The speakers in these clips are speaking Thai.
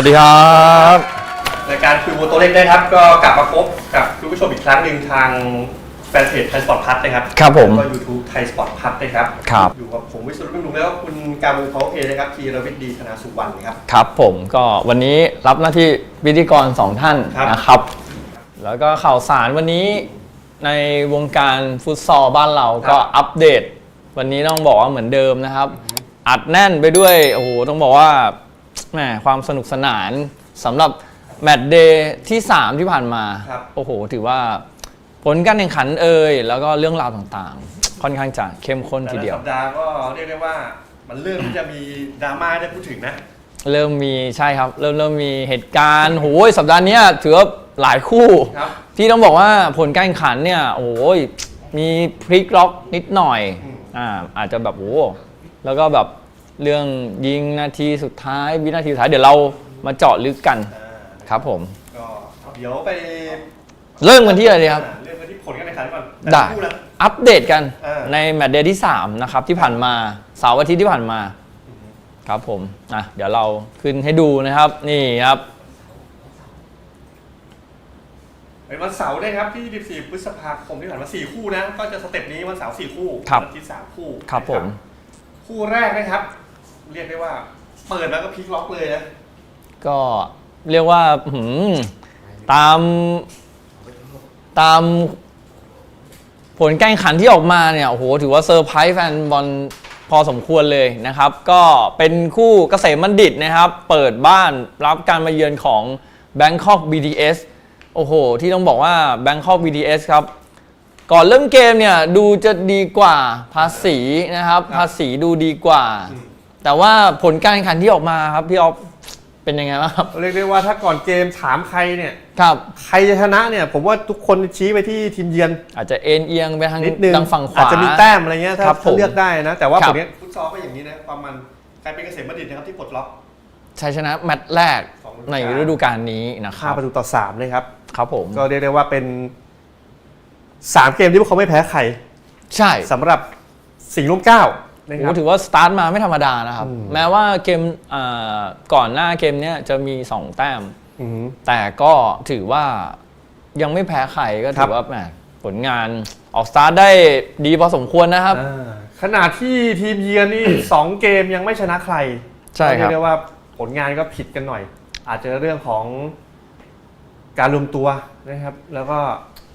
วัสดีครับรายการคุยวัวตัวเล็กได้ครับ ก็กลับมาพบกับคุณผู้ชมอีกครั้งหนึ่งทางแฟนเพจไทยสปอร์ตพัทนะครับครับผมแล้วก็ยูทูบไทยสปอร์ตพัทนะครับครับ อยู่กับผมวิศรุตรุ่งลุงแล้วก็คุณการมูเขาเพนะครับทีรวิทย์ดีธนาสุวรรณนะครับ ครับผมก็วันนี้รับหน้าที่พิธีกรสองท่านครับ นะครับ แล้วก็ข่าวสารวันนี้ในวงการฟุตซอลบ้านเราก็อัปเดต วันนี้ต้องบอกว่าเหมือนเดิมนะครับ อัดแน่นไปด้วยโอ้โหต้องบอกว่า แหมความสนุกสนานสำหรับแมตช์เดย์ที่ 3 ที่ผ่านมา ครับ โอ้โห ถือว่าผลการแข่งขันเอ่ยแล้วก็เรื่องราวต่างๆ ค่อนข้างจะเข้มข้นแต่ทีละเดียว สัปดาห์ก็เรียกได้ว่ามันเริ่มที่จะมีดราม่าได้พูดถึงนะ เริ่มมีใช่ครับ เริ่มเริ่มมีเหตุการณ์โอ้ยสัปดาห์เนี้ยถือว่าหลายคู่ ครับ ที่ต้องบอกว่าผลการแข่งขันเนี่ยโอ้ยมีพลิกล็อกนิดหน่อยอืม อ่าอาจจะแบบโอ้แล้วก็แบบ เรื่องยิงนาทีสุดท้ายวินาทีสุดท้ายเดี๋ยวเรามาเจาะลึกกันอ่าครับผม ก็เดี๋ยวไปเริ่มกันที่อะไรดีครับอ่าเรื่องกันที่ผลการแข่งขันก่อนได้ แต่ละคู่นะอัปเดตกันเออ ในแมตช์เดย์ที่ 3 นะครับ ที่ผ่านมาเสาร์อาทิตย์ที่ผ่านมา ครับผมอะเดี๋ยวเราขึ้นให้ดูนะครับ นี่ครับ เป็นวันเสาร์ได้ครับที่ 14 พฤษภาคมที่ผ่านมา 4 คู่นะ ก็จะสเต็ปนี้วันเสาร์ 4 คู่ครับ วันอาทิตย์3คู่ครับผม คู่แรกนะครับ เรียกได้ว่า เปิดแล้วก็พลิกล็อกเลยนะก็เรียกว่าหืมตามตาม ผลการแข่งขันที่ออกมาเนี่ยโอ้โหถือว่าเซอร์ไพรส์แฟนบอลพอสมควรเลยนะครับ ก็เป็นคู่เกษมบัณฑิตนะครับ เปิดบ้านรับการมาเยือนของ Bangkok BTS โอ้โห ที่ต้องบอกว่า Bangkok BTS ครับ ก่อนเริ่มเกมเนี่ย ดูจะดีกว่าภาษีนะครับครับภาษีดูดีกว่า อืม แต่ว่าผลการแข่งขันที่ออกมาครับพี่ออฟเป็นยังไงบ้างครับ เรียกได้ว่าถ้าก่อนเกมถามใครเนี่ย ครับ ใครจะชนะเนี่ย ผมว่าทุกคนชี้ไปที่ทีมเยือน อาจจะเอ็นเอียงไปทางนิดนึงทางฝั่งขวาอาจจะมีแต้มอะไรเงี้ยถ้าครับผมถ้าเลือกได้นะ แต่ว่าครัผบลเนี้ยฟุตซอลก็อย่างนี้นะความมันกลายเป็นเกษมบัณฑิตนะครับที่ปลดล็อก ชัยชนะแมตช์แรกของฤดูกาล ในฤดูกาลนี้นะครั5บประตูต่อ3เลยครับ ครับผมก็เรียกได้ว่าเป็น3เกมที่พวกเขาไม่แพ้ใครใช่ สำหรับสิงห์ร่มเกล้า นะโอ้ครับ ถือว่าสตาร์ทมาไม่ธรรมดานะครับอืมแม้ว่าเกมอ่าก่อนหน้าเกมเนี้ยจะมี 2 แต้ม อืม แต่ก็ถือว่ายังไม่แพ้ใครก็ครัถืบ อว่าแหมผลงานออกสตาร์ทได้ดีพอสมควรนะครับ อ่าขนาดที่ทีมเยือนนี่2เกมยังไม่ชนะใครใช่ครับ เรียกได้ว่าผลงานก็ผิดกันหน่อย อาจจะเรื่องของการรวมตัวนะครับ แล้วก็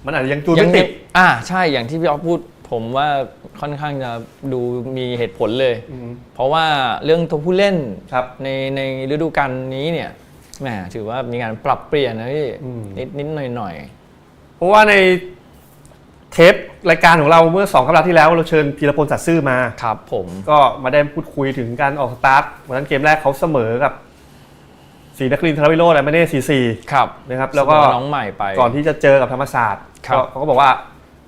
มันอาจจะยังจูนไม่ติด อ่าใช่อย่างที่พี่ออฟพูด ผมว่าค่อนข้างจะดูมีเหตุผลเลย อืม เพราะว่าเรื่องตัวผู้เล่นครับในในฤดูกาลนี้เนี่ยแหมถือว่ามีการปรับเปลี่ยนนะพี่อืม นิดนิดหน่อยหน่อยเพราะว่าในเทปรายการของเราเมื่อสองสัปดาห์ที่แล้วเราเชิญพีรพลสัตย์ซื่อมาครับผมก็มาได้พูดคุยถึงการออกสตาร์ทวันนั้นเกมแรกเขาเสมอกับศรีนครินทร์ทราวิโรจน์และไม่ได้ซีซีครับนะครับแล้วก็เสมอน้องใหม่ไป ก่อนที่จะเจอกับธรรมศาสตร์ครับ ก็เขาก็บอกว่า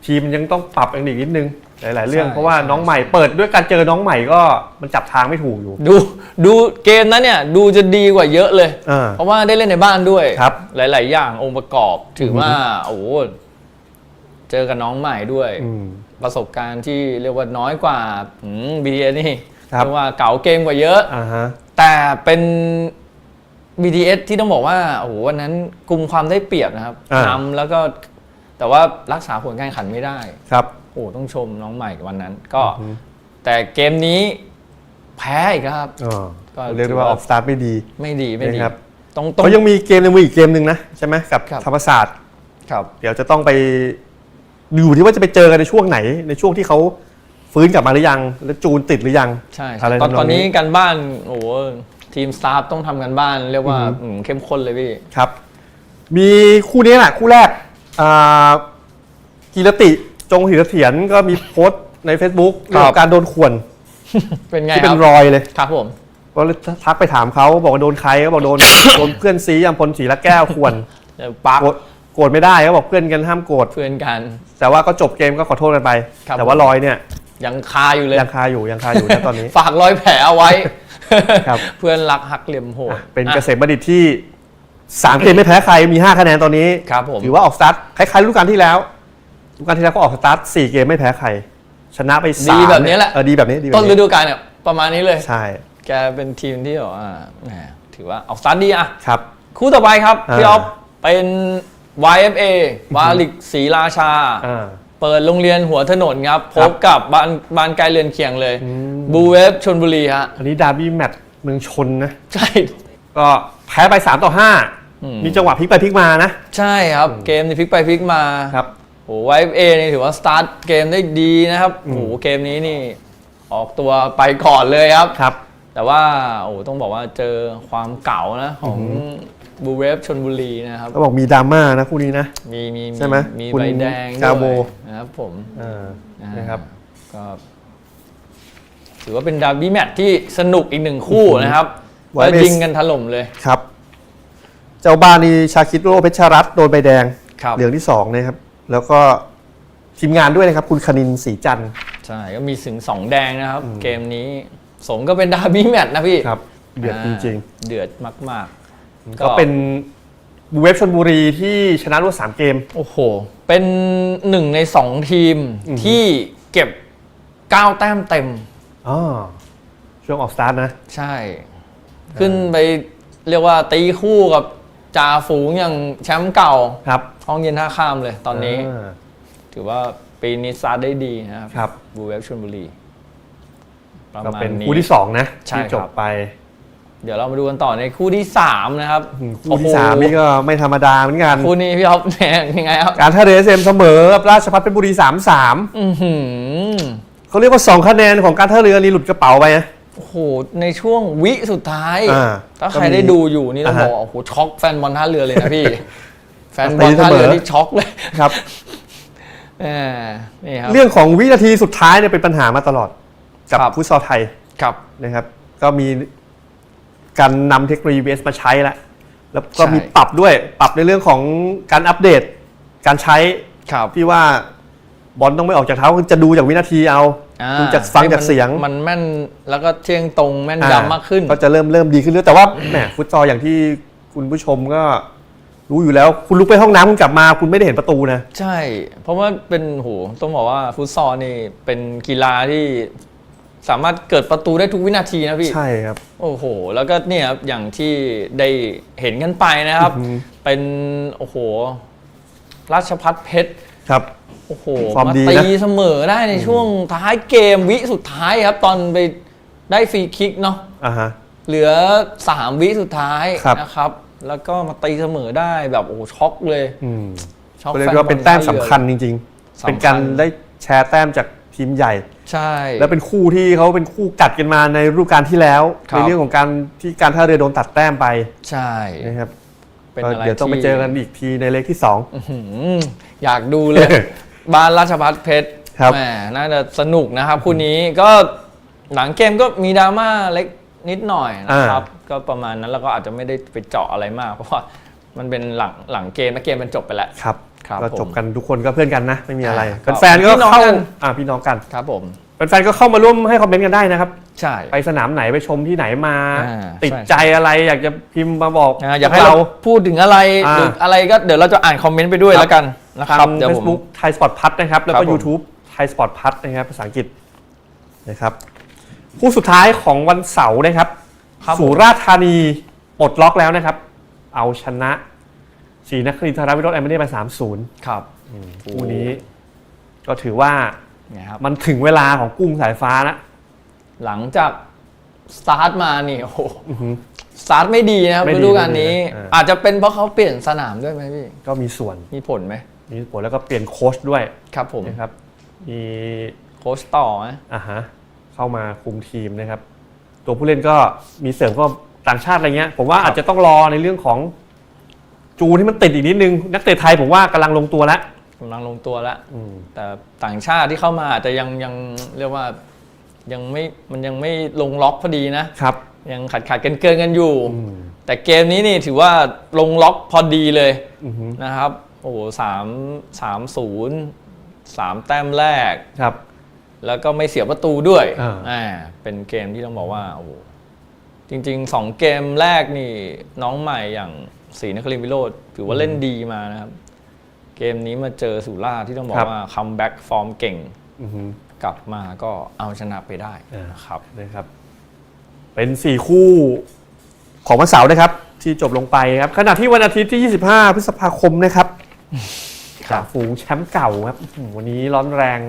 ทีมยังต้องปรับอีกนิดนึงหลาย ๆ เรื่องใช่เพราะว่าใช่ น้องใหม่เปิดด้วยการเจอน้องใหม่ก็มันจับทางไม่ถูกอยู่ ดูดูเกมนั้นเนี่ยดูจะดีกว่าเยอะเลยอ่าเพราะว่าได้เล่นในบ้านด้วย ครับ หลาย ๆ อย่างองค์ประกอบถือว่าโอ้โหเจอกับน้องใหม่ด้วย อืม ประสบการณ์ที่เรียกว่าน้อยกว่าบีดีเอนี่ครับ เรียกว่าเก๋าเกมกว่าเยอะ อ่าฮะ แต่เป็น BTS ที่ต้องบอกว่าโอ้โหวันนั้นกลุ่มความได้เปรียบนะครับอ่านำแล้วก็ แต่ว่ารักษาผลการแข่งขันไม่ได้ ครับ โอ้ต้องชมน้องใหม่วันนั้น ก็อือฮึ แต่เกมนี้แพ้อีกแล้วครับอ่าก็ เรียกได้ว่าออกสตาร์ทไม่ดี ไม่ดีไม่ดีนะครับ ต้องต้อง เขายังมีเกมในมืออีกเกมหนึ่งนะ ใช่ไหมกับครับ ธรรมศาสตร์ ครับ เดี๋ยวจะต้องไปดูที่ว่าจะไปเจอกันในช่วงไหน ในช่วงที่เขาฟื้นกลับมาหรือยัง แล้วจูนติดหรือยังใช่อะไรตอนทำนองตอนนี้นี้การบ้านโอ้โหทีมสตาฟต้องทำกันบ้าน เรียกว่าอือฮึ อืมเข้มข้นเลยพี่ ครับ มีคู่นี้แหละคู่แรก อ่ากีรติจงหิรเถียนก็มีโพสต์ใน Facebook เรื่องของการโดนข่วนเป็นไงที่คเป็รันบรอยเลย ครับผม ก็เลยทักไปถามเขาบอกว่าโดนใครก็บอกโดน โดนเพื่อนซีอัมพลศรีละแก้วข่วนเดี๋ยวปักโกรธโกรธไม่ได้เขาบอกเพื่อนกันห้ามโกรธเพื่อนกัน แต่ว่าก็จบเกมก็ขอโทษกันไป ครับ แต่ว่ารอยเนี่ยยังคาอยู่เลยยังคาอยู่ยังคาอยู่นะตอนนี้ ฝากรอยแผลเอาไว้ ครับ เพื่อนรักหักเหลี่ยมโหดเป็นอะเกษมบัณฑิตที่ สามเกมไม่แพ้ใครมี5คะแนนตอนนี้ครับผม ถือว่าออกสตาร์ทคล้ายๆฤดูกาลที่แล้วฤดูกาลที่แล้วก็ออกสตาร์ทสี่เกมไม่แพ้ใคร ชนะไปสามดีแบบนี้แหละ เออดีแบบนี้ดีแบบต้นฤนี้ดูกาลเนี่ยประมาณนี้เลย ใช่ แกเป็นทีมที่แบบว่าแหมถถือว่าเอาสตาร์ทดีอะครับ คู่ต่อไปครับอ่าพี่ออฟเป็น YFA วาลิกศรีราชาอ่าเปิดโรงเรียนหัวถนนครับพครับบกับบ้านบ้านใกล้เรือนเคียงเลยอืมบูเวฟชนบุรีฮะ อันนี้ดาร์บี้แมตช์เมืองชนนะ ใช่ ก็แพ้ไป3ต่ออืม5มีจังหวะพลิกไปพลิกมานะ ใช่ครับเกมนี่พลิกไปพลิกมาครับโอ้ YFA นี่ถือว่าสตาร์ทเกมได้ดีนะครับอืมโอ้เกมนี้นี่ออกตัวไปก่อนเลยครับครับ แต่ว่าโอ้ต้องบอกว่าเจอความเก่านะของอือหืบูเวฟชนบุรีนะครับก็บอกมีดราม่านะคู่นี้นะ มีมีใช่ไหมมีคุณใบแดงกาโบด้วยนะครับผมอ่าอ่านะครับก็ถือว่าเป็นดาร์บี้แมตช์ที่สนุกอีกหนึ่งคู่นะครับ ไว้แล้วเบสยิงกันถล่มเลย ครับ เจ้าบ้านนี่ชาคิดโรเพชรรัตน์โดนใบแดง ครับ เหลืองที่2นะครับ แล้วก็ทีมงานด้วยนะครับ คุณคณินศรีจันทร์ ใช่ก็มีถึงสองแดงนะครับ เกมนี้สมก็เป็นดาร์บี้แมตช์นะพี่ครับเดือดจริง ๆ เดือดมากๆ ก็เป็นบูเวฟชนบุรีที่ชนะรวด3เกมๆโอ้โห เป็นหนึ่งในสองทีมอือหือที่เก็บ9แต้มเต็มอ๋อช่วงออกสตาร์ทนะ ใช่ ขึ้นไปเรียกว่าตีคู่กับจ่าฝูงอย่างแชมป์เก่าครับห้องเย็นท่าข้ามเลยตอนนี้า ถือว่าปีนี้ซาร์ทได้ดีนะครับครับ บูเวฟชลบุรีประก็มาณเป็นนี้ คู่ที่2นะใช่ที่จครับ บไปเดี๋ยวเรามาดูกันต่อในคู่ที่3นะครับอืมคู่โอ้โหที่3นี่ก็ไม่ธรรมดาเหมือนกัน คู่นี้พี่อ๊อฟเนี่ยยังไงครับการท่าเรือเซมเสมอกับราชพัฒเพชรบุรี 3-3 อือหือเขาเรียกว่า 2 คะแนนของการท่าเรือนี่หลุดกระเป๋าไปนะ โอ้โหในช่วงวิสุดท้าย อ่าถ้าใครก็มีได้ดูอยู่นี่ต้องอ่าฮะบอกว่าโอ้โหช็อกแฟนบอลท่าเรือเลยนะพี่ แฟนบอลท่าเรือตีเสมอนี่ช็อกเลยครับแหมนี่ครับ เรื่องของวินาทีสุดท้ายเนี่ยเป็นปัญหามาตลอด กับครับ ฟุตซอลไทยครับ นะครับ ก็มีการนำเทคโนโลยี VS มาใช้แล้วแล้วก็ใช่มีปรับด้วยปรับในเรื่องของการอัปเดต การใช้ครับ ที่ว่าบอลต้องไม่ออกจากเท้าจะดูจากวินาทีเอาอ่า ดูจากฟังให้จากมันเสียง มันแม่นแล้วก็เที่ยงตรงแม่นอ่ยำมากขึ้น ก็จะเริ่มเริ่มดีขึ้นเรื่อยแต่ว่าแหมฟุตซอลอย่างที่คุณผู้ชมก็รู้อยู่แล้วคุณลุกไปห้องน้ำคุณกลับมา คุณไม่ได้เห็นประตูนะใช่ เพราะว่าเป็นโหต้องบอกว่าฟุตซอลนี่เป็นกีฬาที่สามารถเกิดประตูได้ทุกวินาทีนะพี่ ใช่ครับ โอ้โห แล้วก็เนี่ยครับอย่างที่ได้เห็นกันไปนะครับอือหือเป็นโอ้โห ราชพัฒเพชร ครับ โอ้โหฟอร์มมาดีนะ ตีเสมอได้ในช่วงท้ายเกมวิสุดท้ายครับ ตอนไปได้ฟรีคิกเนาะอ่าฮะ เหลือ 3 วิสุดท้ายครับ นะครับ แล้วก็มาตีเสมอได้แบบโอ้โหช็อกเลย อืมช็อกก็เรียแฟกนบอว่าลเป็นแต้มท่าสำรือคัญจริงสำคัญๆเป็นการได้แชร์แต้มจากทีมใหญ่ ใช่ แล้วเป็นคู่ที่เขาเป็นคู่กัดกันมาในฤดูกาลที่แล้ว ครับ ในเรื่องของการที่การท่าเรือโดนตัดแต้มไปใช่ นะครับ เป็นก็อะไรเดี๋ยวต้องไปที่ เจอกันอีกทีในเลขที่ 2 อื้อหืออยากดูเลย บ้านราชพัฒเพชรครับ แหมน่าจะสนุกนะครับคู่นี้ก็หลังเกมก็มีดราม่าเล็กนิดหน่อยนะครับ ก็ประมาณนั้นแล้วก็อาจจะไม่ได้ไปเจาะอะไรมาก เพราะว่ามันเป็นหลังหลังเกมแล้วเกมมันจบไปแล้ว ครับครับก็จบผมกันทุกคนก็เพื่อนกันนะ ไม่มีอะไรอ่าครับแฟนๆก็พี่น้องเข้ากัน อ่าพี่น้องกัน ครับผม แฟนๆก็เข้ามาร่วมให้คอมเมนต์กันได้นะครับ ใช่ ไปสนามไหนไปชมที่ไหนมา อ่าติดใช่ใจอะไรอยากจะพิมพ์มาบอกนะอยากให้เราพูดถึงอะไรอ่าหรืออะไรก็เดี๋ยวเราจะอ่านคอมเมนต์ไปด้วยครับ แล้วกันนะคทารับงเดี๋ยวผม Facebook ไทยสปอร์ตพัทนะครับ แล้วครัก็ บผม YouTube ไทยสปอร์ตพัทนะครับ ภาษาอังกฤษนะครับคู่สุดท้ายของวันเสาร์นะครับครับผม สุราษฎร์ธานีปลดล็อกแล้วนะครับ เอาชนะศรีนครินทร์ธารวิโรจน์แอมเบเน่ไป 3-0 ครับ คู่นี้ก็ถือว่า ไงครับมันถึงเวลาของกุ้งสายฟ้าแล้วหลังจากสตาร์ทมานี่โอ้โหอือฮึสตาร์ทไม่ดีนะครับไม่ดีฤดูกาลนี้ไม่ดีนะอ่าอาจจะเป็นเพราะเขาเปลี่ยนสนามด้วยไหมพี่ ก็มีส่วนมีผลไหมมีผลแล้วก็เปลี่ยนโค้ชด้วยครับผมนะครับมีโค้ชต่อไหมอ่าฮะเข้ามาคุมทีมนะครับ ตัวผู้เล่นก็มีเสริมก็ต่างชาติอะไรเงี้ย ผมว่าอาจจะต้องรอในเรื่องของจูนที่มันติดอีกนิดนึง นักเตะไทยผมว่ากำลังลงตัวแล้ว กำลังลงตัวแล้วอืมแต่ต่างชาติที่เข้ามาอาจจะยังยังเรียกว่ายังไม่มันยังไม่ลงล็อกพอดีนะครับ ยังขัดขัดกันเกินกันอยู่อืมแต่เกมนี้นี่ถือว่าลงล็อกพอดีเลยอือฮึนะครับ โอ้โหสามสามศูนย์สามแต้มแรกครับ แล้วก็ไม่เสียประตูด้วยอ่าอ่าเป็นเกมที่ต้องบอกว่าโอ้โหจริงๆสองเกมแรกนี่น้องใหม่อย่างศรีนครินทร์วิโรธถือว่าเล่นดีมานะครับ เกมนี้มาเจอสุราษฎร์ที่ต้องบอกว่าคัมแบ็กฟอร์มเก่งอือฮึกลับมาก็เอาชนะไปได้อ่านนะครับนะครับ เป็นสี่คู่ของวันเสาร์นะครับ ที่จบลงไปครับ ขณะที่วันอาทิตย์ที่ 25 พฤษภาคมนะครับครับจ่าฝูงแชมป์เก่าครับอื้อหือวันนี้ร้อนแรง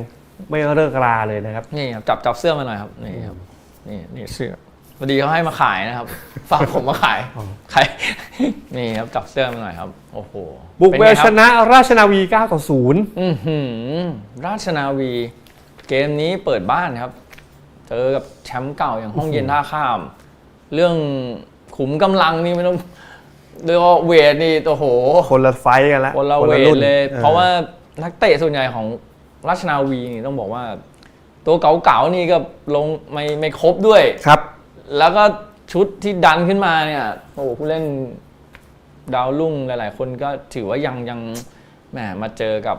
ไม่เลิกราเลยนะครับ นี่ครับจับจับเสื้อมาหน่อยครับ นี่ครับ นี่นี่เสื้อ พอดีเขาให้มาขายนะครับ ฝากผมมาขายอ๋อขายนี่ครับจับเสื้อมาหน่อยครับ โอ้โหบุกป็นเวไงลคชรับนะราชนาวี 9 ต่อ 0 อือหือราชนาวี เกมนี้เปิดบ้านครับ เจอกับแชมป์เก่าอย่างห้องเย็นท่าข้าม เรื่องขุมกำลังนี่ไม่ต้องเรียกว่าเวทนี่โอ้โห คนละไฟต์กันแล้วคนละเวทรุ่นเลยออเพราะว่านักเตะส่วนใหญ่ของราชนาวีนี่ต้องบอกว่า ตัวเก่าๆนี่ก็ลงไม่ไม่ครบด้วยครับ แล้วก็ชุดที่ดันขึ้นมาเนี่ยโอ้โหผู้เล่นดาวรุ่งหลาย ๆ คนก็ถือว่ายังยังแหมมาเจอกับ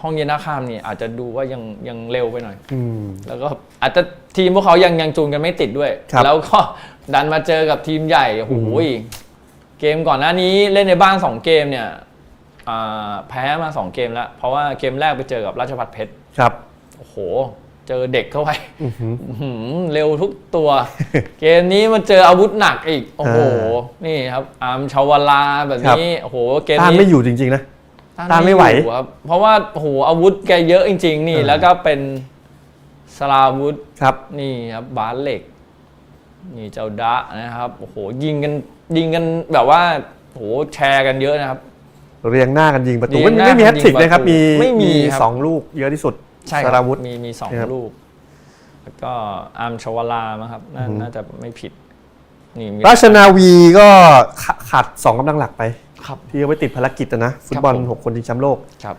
ห้องเย็นนาคามนี่อาจจะดูว่ายังยังเร็วไปหน่อย อืม แล้วก็อาจจะทีมพวกเขายังยังจูนกันไม่ติดด้วย ครับ แล้วก็ดันมาเจอกับทีมใหญ่โอ้โหเกมก่อนหน้านี้เล่นในบ้านสองเกมเนี่ยอ่าแพ้มาสองเกมแล้ว เพราะว่าเกมแรกไปเจอกับราชพัฒเพชร ครับ โอ้โห เจอเด็กเข้าไปอื้อหืออื้อหือเร็วทุกตัว เกมนี้มันเจออาวุธหนักอีก โอ้โห นี่ครับ อาร์มชาวลาแบบนี้ โอ้โห เกมต้านนี้ไม่อยู่จริง ๆ นะต้านไม่ไหวอยู่ครับ เพราะว่าโอ้โหอาวุธแกเยอะจริง ๆ นี่เออแล้วก็เป็นสลาวุธครับ นี่ครับบาสเหล็ก นี่เจ้าดะนะครับ โอ้โห ยิงกันยิงกันแบบว่าโอ้โหแชร์กันเยอะนะครับ เรียงหน้ากันยิงประตูเรีไม่ยงมีหน้าไม่มีแฮตทริกกันยิงนะครับประตูมีไม่มีครับสองลูกเยอะที่สุด ใช่คสรับราวุธ มีมีสองนะครับ ลูก แล้วก็อาร์มชวลามั้งครับน่าอือหือน่าจะไม่ผิด นี่มี ราชนาวีก็ขขาดสองกำลังหลักไป ครับที่เอาไปติดภารกิจอะนะฟุตบอลผม หกคนชิงแชมป์โลก ครับ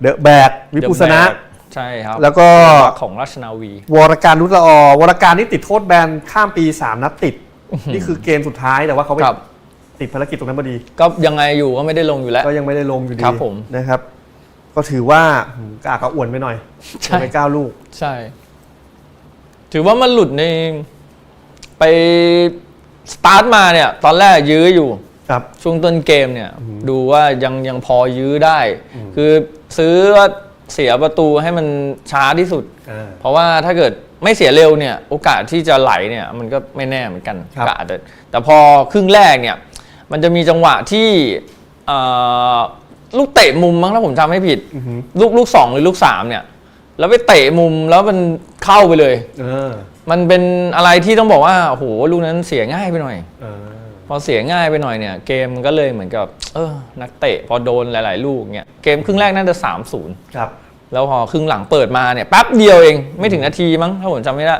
เดอะแบก วิปุสนะ The Bag ใช่ครับแล้วก็ ของราชนาวี วรการรุตละออวรการนี่ติดโทษแบนข้ามปี 3 นัดติด นี่คือเกมสุดท้ายแต่ว่าเขาไปครับ ติดภารกิจตรงนั้นพอดี ก็ยังไงอยู่ก็ไม่ได้ลงอยู่แล้ว ก็ยังไม่ได้ลงอยู่ดีครับผม นะครับ ก็ถือว่าหืมกล้ากระอ่วนไปหน่อยใช่ ไปเก้าลูก ใช่ ถือว่ามันหลุดใน ไปสตาร์ทมาเนี่ย ตอนแรกยื้ออยู่ ครับ ช่วงต้นเกมเนี่ย ดูว่ายังยังพอยื้อได้ คือซื้อว่าเสียประตูให้มันช้าที่สุด อ่า เพราะว่าถ้าเกิดไม่เสียเร็วเนี่ย โอกาสที่จะไหลเนี่ย มันก็ไม่แน่เหมือนกันครับ ก็อาจจะแต่พอครึ่งแรกเนี่ย มันจะมีจังหวะที่เอ่อ ลูกเตะมุมมั้งถ้าผมจำไม่ผิด อือหือลูกลูกสองหรือลูกสามเนี่ย แล้วไปเตะมุมแล้วมันเข้าไปเลย เออมันเป็นอะไรที่ต้องบอกว่าโอ้โหลูกนั้นเสียง่ายไปหน่อย เออ พอเสียง่ายไปหน่อยเนี่ย เกมมันก็เลยเหมือนกับ เออ นักเตะพอโดนหลาย ๆ ลูกเนี่ยเกมครึ่งแรกน่าจะสามศูนย์ครับแล้วพอครึ่งหลังเปิดมาเนี่ยแป๊บเดียวเองไม่ถึงนาทีมั้งถ้าผมจำไม่ได้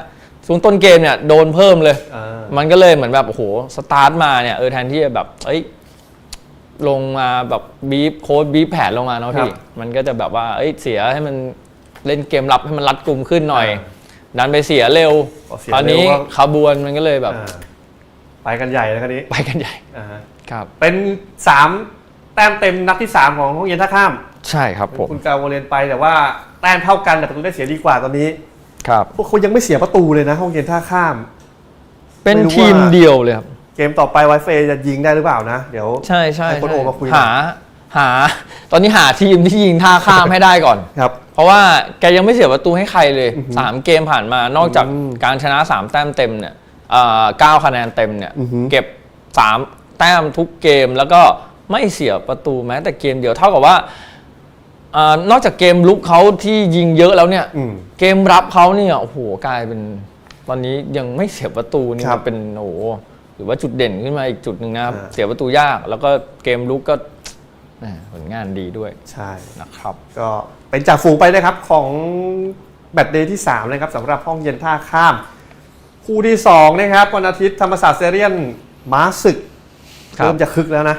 ช่วงต้นเกมเนี่ยโดนเพิ่มเลย อ่า มันก็เลยเหมือนแบบโอ้โหสตาร์ทมาเนี่ยเออแทนที่จะแบบเอ้ย ลงมาแบบบีฟโค้ดบีฟแผนลงมาเนาะพี่มันก็จะแบบว่าเอ้ยเสียให้มันเล่นเกมรับให้มันรัดกลุ่มขึ้นหน่อย ดันไปเสียเร็วพอเสียคราวเร็วนี้ก็ขบวนมันก็เลยแบบอ่าไปกันใหญ่แล้วคันนี้ ไปกันใหญ่อ่าฮะครับ เป็นสามแต้มเต็มนัดที่สามของห้องเย็นท่าข้าม ใช่ครับผมคุณกาวเรียนไปแต่ว่าแต้มเท่ากันแต่ประตูได้เสียดีกว่าตอนนี้ครับพวกเขายังไม่เสียประตูเลยนะห้องเย็นท่าข้าม เป็นไม่รู้ทีมว่าเดียวเลยครับ เกมต่อไปไวเฟจะยิงได้หรือเปล่านะ เดี๋ยวใช่ใช่ให้โค้ชโอมาคุยหน่อยหาหา ตอนนี้หาทีมที่ยิงท่าข้ามให้ได้ก่อน ครับ เพราะว่าแกยังไม่เสียประตูให้ใครเลยสามเกมผ่านมานอกจากอืมการชนะสามแต้มเต็มเนี่ยเอ่อเก้าคะแนนเต็มเนี่ย อือฮึเก็บสามแต้มทุกเกมแล้วก็ไม่เสียประตูแม้แต่เกมเดียวเท่ากับว่าเอ่อนอกจากเกมลุกเขาที่ยิงเยอะแล้วเนี่ย อืม เกมรับเขาเนี่ยโอ้โหกลายเป็น ตอนนี้ยังไม่เสียประตูนี่ครับ มันเป็นโอ้โห หรือว่าจุดเด่นขึ้นมาอีกจุดหนึ่งนะครับ อ่า เสียประตูยาก แล้วก็เกมลุกก็แหม่ผลงานดีด้วยใช่ นะครับ ก็เป็นจ่าฝูงไปนะครับของแบตเดย์ที่ 3 นะครับสำหรับห้องเย็นท่าข้าม คู่ที่ 2 นะครับวันอาทิตย์ธรรมศาสตร์เซเรียนม้าศึก ครับ เริ่มจะคึกแล้วนะ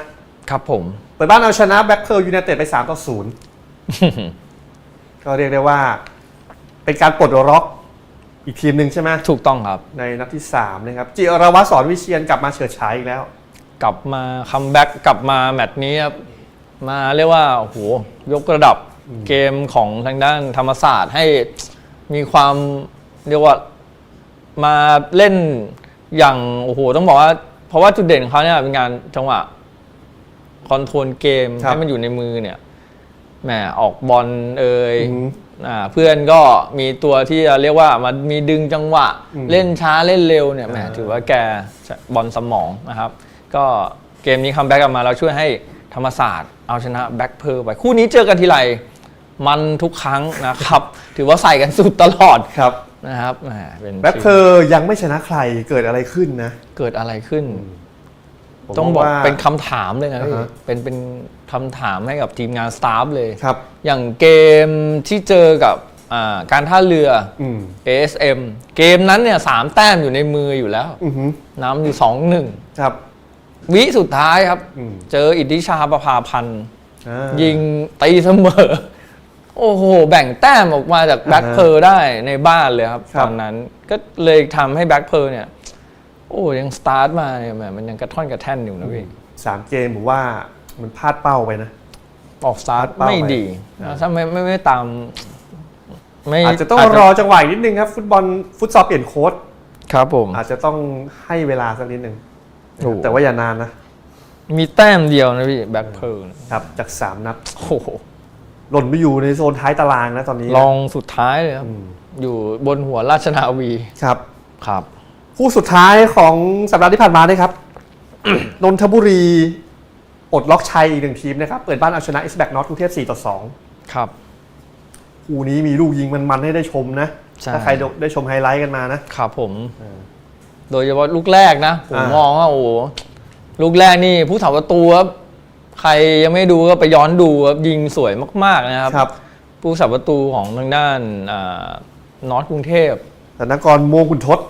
ครับผม เปิดบ้านเอาชนะแบ็คเพิร์ลยูไนเต็ดไป3ต่อ0ก็เรียกได้ว่า เป็นการปลดล็อก อีกทีมหนึ่งใช่ไหมถูกต้องครับ ในนัดที่3นะครับจิรวัตรสอนวิเชียนกลับมาเฉิดฉายอีกแล้ว กลับมาคัมแบ็กกลับมาแมตช์นี้ครับมาเรียกว่าโอ้โหยกระดับเกมของทางด้านธรรมศาสตร์ให้มีความเรียกว่ามาเล่นอย่างโอ้โหต้องบอกว่าเพราะว่าจุดเด่นของเขาเนี่ยเป็นการจังหวะคอนโทรลเกมครับ ให้มันอยู่ในมือเนี่ยแหมออกบอลเอ่ยอือหื ออ่าเพื่อนก็มีตัวที่เรียกว่ามันมีดึงจังหวะอืมเล่นช้าเล่นเร็วเนี่ยแหมอ่าถือว่าแกบอลสมองนะครับ ก็เกมนี้คัมแบ็กกลับมาแล้วช่วยให้ธรรมศาสตร์เอาชนะแบ็คเพร์ไปคู่นี้เจอกันทีไรมันทุกครั้งนะครับ ถือว่าใส่กันสุดตลอดครับนะครับแหมเป็นแบ็คเพอร์ยังไม่ชนะใครเกิดอะไรขึ้นนะ เกิดอะไรขึ้น ผมต้องบอกว่า เป็นคำถามเลยนะพี่อ่าฮะเป็นเป็นคำถามให้กับทีมงานสตาฟเลยครับ อย่างเกมที่เจอกับอ่าการท่าเรืออืม ASM เกมนั้นเนี่ยสามแต้มอยู่ในมืออยู่แล้วอือหือนำอยู่สองหนึ่งครับ วิสุดท้ายครับ อืม เจออิทธิชาประภาพันธ์ อ่า ยิงตีเสมอ โอ้โห แบ่งแต้มออกมาจากแบ็คอ่าฮะเพอร์ได้ในบ้านเลยครับครัตบอนนั้น ก็เลยทำให้แบ็คเพอร์เนี่ย โอ้ยังสตาร์ทมาเนี่ยแหมมันยังกระท่อนกระแท่นอยู่นะพี่สามเกมผมว่ามันพลาดเป้าไปนะ ออกสตาร์ทเป้าไม่ไปดีอ่าถ้าไม่ไม่ไม่ตามไม่อาจจะต้องรอจังหวะอีกนิดนึงครับฟุตบอลฟุตซอลเปลี่ยนโค้ดครับผม อาจจะต้องให้เวลาสักนิดนึงโอ้แต่ว่าอย่านานนะมีแต้มเดียวนะพี่แบ็คเพอร์ครับจาก3นัดโอ้โหหล่นไปอยู่ในโซนท้ายตารางนะตอนนี้ลองสุดท้ายเลยครับ อืม อยู่บนหัวราชนาวีครับ ครับ คู่สุดท้ายของสัปดาห์ที่ผ่านมานะครับ นนทบุรีอดล็อกชัยอีกหนึ่งทีมนะครับ เปิดบ้านเอาชนะอิสแบกนอตกรุงเทพ4ต่อครับ2คู่นี้มีลูกยิงมันๆให้ได้ชมนะใช่ถ้าใครได้ชมไฮไลท์กันมานะครับผมเออโดยเฉพาะลูกแรกนะ ผมอ่ามมองว่าโอ้โหลูกแรกนี่ผู้ถาประตูครับใครยังไม่ดูก็ไปย้อนดูครับยิงสวยมาก ๆ นะครับครับผู้สับประตูของทางด้านนอตกรุงเทพธนกรโมงคุณทศ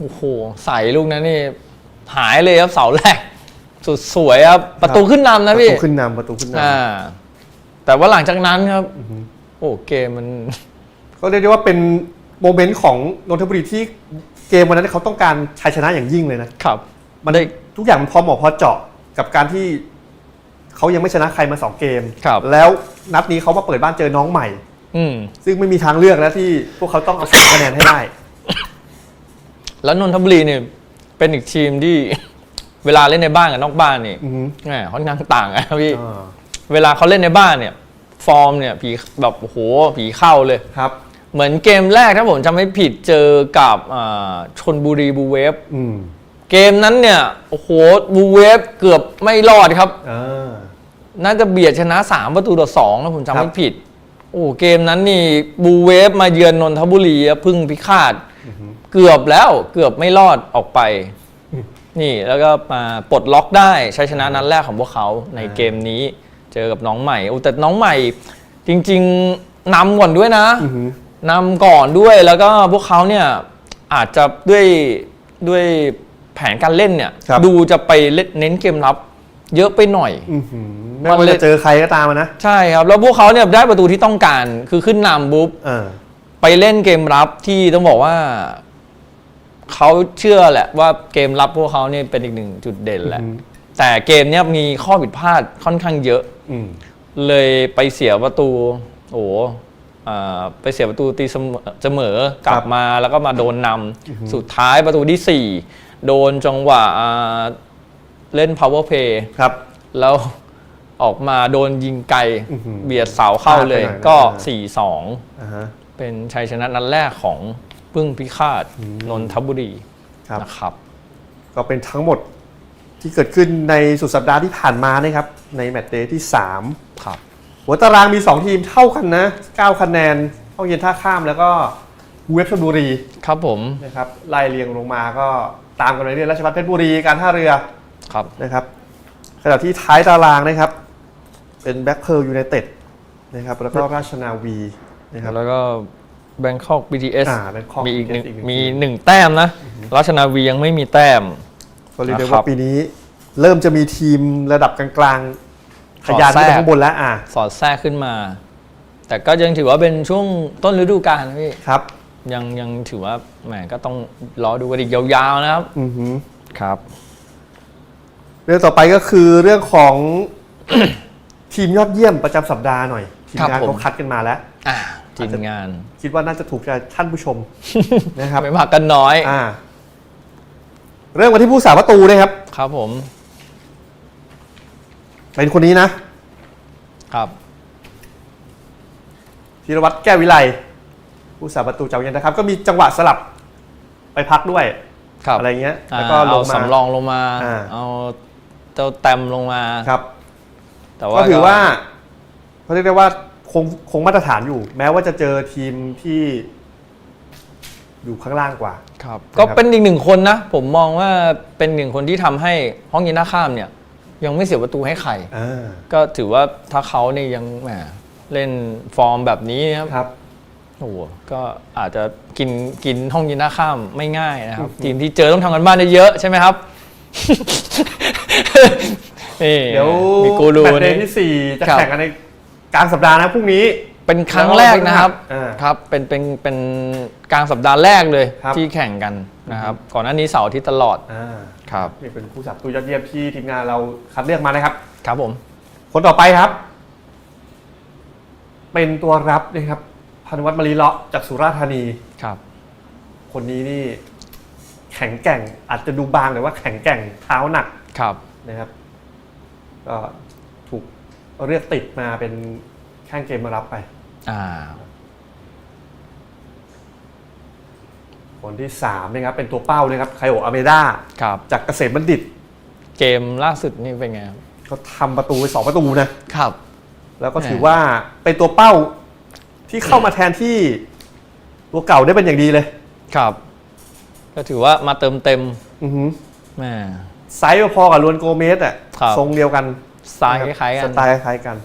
โอ้โหใส่ลูกนั้นนี่หายเลยครับเสาแรกสุดสวยครับประตูขึ้นนำปนะระพี่ตูขึ้นนำประตูขึ้นนอ่าแต่ว่าหลังจากนั้นครับำอือฮึโอ้เกมมัน ก็เรียกได้ว่าเป็นโมเมนต์ของนนทบุรีที่เกมวันนั้นเขาต้องการชัยชนะอย่างยิ่งเลยนะขับ มันได้ ทุกอย่างมันพอเหมาะพอเจาะกับการที่เขายังไม่ชนะใครมาสองเกม ครับ แล้วนัดนี้เขามาเปิดบ้านเจอน้องใหม่ อืมซึ่งไม่มีทางเลือกแล้วที่พวกเขาต้องเอาสามคะแนนให้ได้ แล้วนนทบุรีเนี่ยเป็นอีกทีมที่ เวลาเล่นในบ้านกับนอกบ้านนี่อือฮึแหมค่อนข้างต่างกันนะพี่อ่าเวลาเขาเล่นในบ้านเนี่ย ฟอร์มเนี่ยผีแบบโอ้โหผีเข้าเลย ครับ เหมือนเกมแรกถ้าผมจำไม่ผิดเจอกับอ่าชนบุรีบูเวฟ อืมเกมนั้นเนี่ยโอ้โหบูเวฟเกือบไม่รอดครับ อ่า น่าจะเบียดชนะ 3 ประตูต่อ2นะผมจำครัไม่บ ผิด โอ้เกมนั้นนี่บูเวฟมาเยือนนนทบุรีอะพึ่งพิฆาต เกือบแล้วเกือบไม่รอดออกไป นี่แล้วก็มาปลดล็อกได้ใช้ชนะนัดแรกของพวกเขาในเกมนี้ เจอกับน้องใหม่โอ้แต่น้องใหม่ จริง ๆนำก่อนด้วยนะอือฮึนำก่อนด้วยแล้วก็พวกเขาเนี่ยอาจจะด้วยด้วยแผนการเล่นเนี่ย ครับดูจะไปเล่นเน้นเกมรับ เยอะไปหน่อยอือหือไม่ว่าจะเจอใครก็ตามอะนะใช่ครับ แล้วพวกเขาเนี่ยได้ประตูที่ต้องการ คือขึ้นนำปุ๊บอ่าไปเล่นเกมรับที่ต้องบอกว่า เขาเชื่อแหละว่าเกมรับพวกเขาเนี่ยเป็นอีกหนึ่งจุดเด่นแหละอืมแต่เกมเนี้ยมีข้อผิดพลาดค่อนข้างเยอะ อืม เลยไปเสียประตู โอ้โหอ่าไปเสียประตูตีเสมอเสมอกลับมาแล้วก็มาโดนนำสุดท้ายประตูที่ 4 โดนจังหวะอ่าเล่น power play ครับ แล้วออกมาโดนยิงไกลอื้อหือเบียดเสาเข้าเลยพลาดไปหน่อยนะ ก็อ่า4-2 อ่าฮะ เป็นชัยชนะนัดแรกของ พึ่งพิฆาตนนทบุรีครับ นะครับ ก็เป็นทั้งหมดที่เกิดขึ้นในสุดสัปดาห์ที่ผ่านมานะครับ ในแมตช์เดย์ที่3ครับหัวตารางมี 2 ทีมเท่ากันนะ 9 คะแนนห้องเย็นท่าข้ามแล้วก็เว็บชลบุรีครับผมนะครับไล่เรียงลงมาก็ตามกันไปเรื่อยๆราชพัฒเพชรบุรีการท่าเรือครับ นะครับขณะที่ท้ายตารางนะครับ เป็นแบ็คเพิร์ลยูไนเต็ดนะครับแล้วก็ราชนาวีนะครับ แล้วก็ แบงคอก BTS อ่า Bangkok มีอีกหนึ่ง BTS อีกหนึ่ง มีทีมหนึ่งแต้มนะ ราชนาวียังไม่มีแต้ม ก็เรียกได้นะครับว่าปีนี้ เริ่มจะมีทีมระดับกลางๆทะยานขึ้นไปข้างบนแล้วอะสอดแทรกขึ้นมา แต่ก็ยังถือว่าเป็นช่วงต้นฤดูกาลนะพี่ ครับยังยังถือว่าแหมก็ต้องรอดูกันอีกยาวๆนะครับ อือหือครับ เรื่องต่อไปก็คือเรื่องของ ทีมยอดเยี่ยมประจำสัปดาห์หน่อย ทีมครับงานผม เขาคัดกันมาแล้ว อ่า ทีมงาน คิดว่าน่าจะถูกใจท่านผู้ชมนะครับไม่มากกันน้อยอ่าเริ่มกันที่ผู้สาประตูนะครับ ครับผม เป็นคนนี้นะ ครับทีธีรวัตรแก้ววิไลผู้สาประตูจากเย็นนะครับ ก็มีจังหวะสลับไปพักด้วยครับอะไรเงี้ยอ่าแล้วก็ลเอางมาสำรองลงมาอ่าเอาเจ้าแต็มลงมาครับ แต่ว่าก็ถือว่าเขาเรียกได้ว่า คงคงมาตรฐานอยู่ แม้ว่าจะเจอทีมที่อยู่ข้างล่างกว่าครับนะครับก็เป็นอีกหนึ่งคนนะ ผมมองว่าเป็นหนึ่งคนที่ทำให้ห้องยินท่าข้ามเนี่ย ยังไม่เสียประตูให้ใครอ่าก็ถือว่าถ้าเขาเนี่ยยังแหมเล่นฟอร์มแบบนี้นะครับ ครับ โอ้โหก็อาจจะกินกินห้องยินท่าข้ามไม่ง่ายนะครับ ทีมที่เจอต้องทำกันบ้านเยอะๆใช่ไหมครับ นี่เดี๋ยวมีกูรูแมตช์เดนี่ ย์ที่สี่จะครับ แข่งกันใน กลางสัปดาห์นะพรุ่งนี้ เป็นครั้งแรกนะครับอ่าครับเป็นเป็นเป็นกลางสัปดาห์แรกเลยครับ ที่แข่งกันนะครับ ก่อนหน้านี้เสาร์อาที่ตลอดอ่าครับ นี่เป็นผู้สับตัวยอดเยี่ยมที่ทีมงานเราคัดเลือกมานะครับ ครับผม คนต่อไปครับ เป็นตัวรับนะครับ พันวัฒน์มลีเลาะจากสุราษฎร์ธานี ครับ คนนี้นี่ แข็งแกร่ง อาจจะดูบางแต่ว่าแข็งแกร่งเท้าหนักครับนะครับก็ถูก เรียกติดมาเป็นแข้งเกมมารับไป อ่า คนที่สามนะครับเป็นตัวเป้านะครับไคโออาเมดาครับ จากเกษมบัณฑิตเกมล่าสุดนี่เป็นไงครับเขาทำประตูไปสองประตูนะครับ แล้วก็แหม่ถือว่าเป็นตัวเป้าที่เข้ามาแทนที่ตัวเก่าได้เป็นอย่างดีเลย ครับ ก็ถือว่ามาเติมเต็มอือหือแหม่ไซส์พอๆกับลวนโกเมสอะครับ ทรงเดียวกัน สไตล์คล้ายๆกัสนไตล์คล้ายๆกัน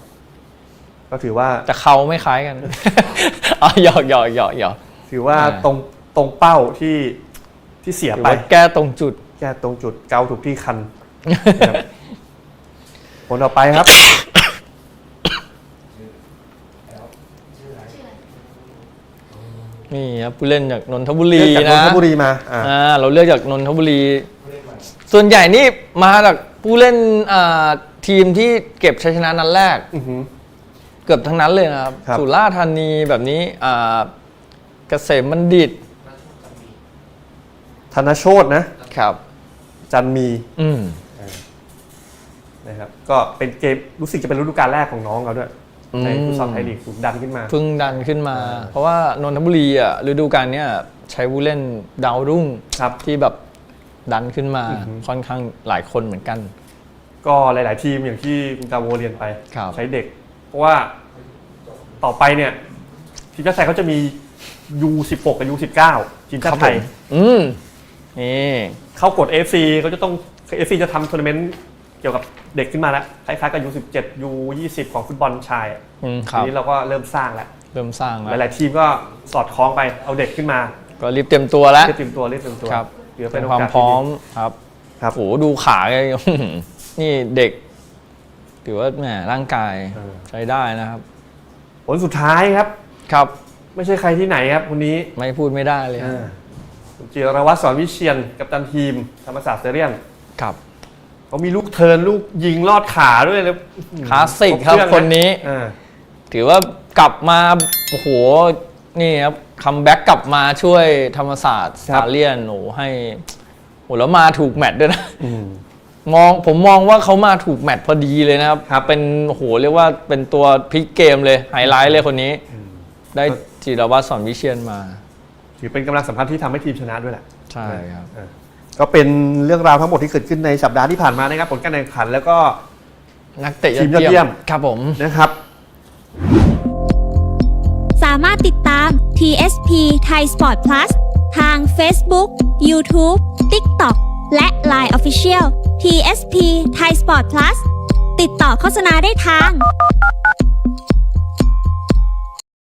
ก็ถือว่าแต่เขาไม่คล้ายกัน อ๋อหยอกหยอกหยอกหยอก ถือว่าอ่า ตรงตรงเป้าที่ที่เสียถือไป ว่าแก้ตรงจุด แก้ตรงจุดเกาถูกที่คันนะครับคนต่อไปครับ นี่ครับผู้เล่นจากนนทบุรีเลือกจากนนะนทบุรีมาอ่าอ่าเราเลือกจากนนทบุรี ส่วนใหญ่นี่มาจากผู้เล่นอ่า ทีมที่เก็บชัยชนะนัดแรก อือหือ เกือบทั้งนั้นเลยนะครับ ครับสุราษฎร์ธานีแบบนี้อ่าเกษมบัณฑิตธนโชตนะ ครับ จันมีอืมนะครับ ก็เป็นเกมรู้สึกจะเป็นฤดูกาลแรกของน้องเขาด้วยอืมในฟุตซอลไทยลีกถูกดันขึ้นมา เพิ่งดันขึ้นมาอ่าเพราะว่านนทบุรีอะฤดูกาลเนี้ยใช้ผู้เล่นดาวรุ่งครับ ที่แบบดันขึ้นมาอือฮึค่อนข้างหลายคนเหมือนกัน ก็หลาย ๆ ทีมอย่างที่คุณกาโวเรียนไป ครับ ใช้เด็ก เพราะว่าต่อไปเนี่ย ทีมชาติไทยเขาจะมี U16 กับ U19 ทีมชาติไทย อืมนี่เข้ากด FC เขาจะต้อง FC จะทำทัวร์นาเมนต์เกี่ยวกับเด็กขึ้นมาแล้วคล้ายๆกับ U17 U20 ของฟุตบอลชายอะอืมคทีรับ นี้เราก็เริ่มสร้างแล้ว เริ่มสร้างหแล้ว ลาย ๆ ทีมก็สอดคล้องไปเอาเด็กขึ้นมาก็รีบเตรียมตัวแล้ว เรียกเตรียมตัวเรียกเตรียมตัวครับ เดี๋ยวเป็เป็นนโอความกาสพร้อมที่ดีครับครับโหดูขาเลย นี่เด็ก ถือว่าแหมร่างกายเออ ใช้ได้นะครับ ผลสุดท้ายครับ ครับไม่ใช่ใครที่ไหนครับคนนี้ไม่พูดไม่ได้เลยคุณจิรวัตรสอนวิเชียนกัปตันทีม ธรรมศาสตร์เซเรียนครับ เขามีลูกเทิร์นลูกยิงลอดขาด้วยแล้วคลาสสิกครับเองะคนนี้ อ่าถือว่ากลับมาโอ้โหนี่ครับคัมแบ็กกลับมาช่วยธรรมศาสตร์สตาเลียนโอ้โหให้โอ้แล้วมาถูกแมตช์ด้วยนะ อืม มองผมมองว่าเขามาถูกแมตช์พอดีเลยนะครับครับ เป็นโอ้โหเรียกว่าเป็นตัวพลิกเกมเลยไฮไลท์เลยคนนี้ ได้จิรวัตรสอนวิเชียนมา ถือเป็นกำลังสำคัญที่ทำให้ทีมชนะด้วยแหละ ใช่ครับอ่าก็เป็นเรื่องราวทั้งหมดที่เกิดขึ้นในสัปดาห์ที่ผ่านมานะครับผลการแข่งขันแล้วก็ นักเตะทีมยอดเยี่ยม ครับผม นะครับ สามารถติดตาม TSP Thai Sport Plus ทาง Facebook, YouTube, TikTok และ Line Official PSP Thai Sport Plus ติดต่อโฆษณาได้ทาง